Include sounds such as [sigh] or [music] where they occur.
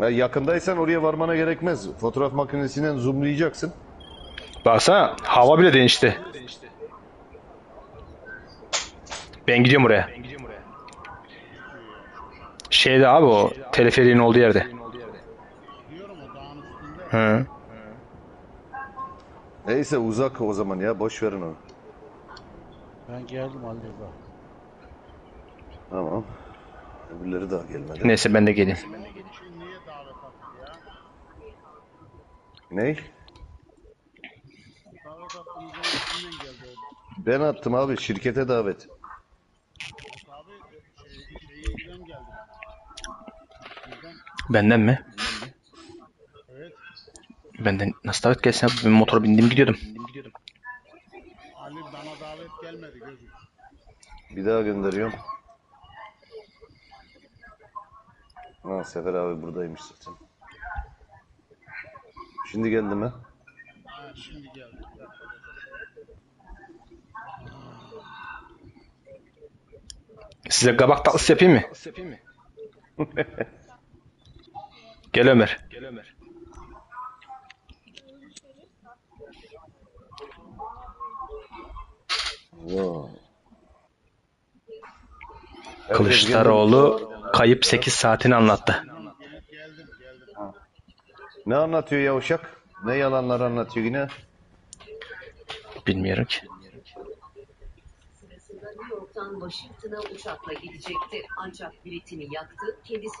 Ya yakındaysan oraya varmana gerekmez. Fotoğraf makinesinden zoomlayacaksın. Baksana hava bile değişti. Ben gidiyorum oraya. Şeyde abi o teleferiğin olduğu yerde. Diyorum o dağın üstünde. Hı. Neyse uzak o zaman ya boş verin onu. Ben geldim Ali Rıza. Tamam. Öbürleri daha gelmedi. Neyse ben de geleyim. Şimdi niye davet attı ya? Ney? Ben attım abi şirkete davet. Şey, Benden mi? evet. Benden nasıl davet gelsin abi? Ben motora bindim gidiyordum. Ali bana davet gelmedi gözüm. Bir daha gönderiyorum. Ha Sefer abi buradaymış zaten. Şimdi geldi mi? Ha, şimdi geldi. Size kabak tatlısı yapayım mı? [laughs] Gel Ömer. Vay. Kılıçdaroğlu kayıp 8 saatini anlattı. Ne anlatıyor yavşak? Ne yalanlar anlatıyor yine? Bilmiyorum ki. sırasında New York'tan Washington'a uçakla gidecekti. Ancak biletini yaktı, kendisi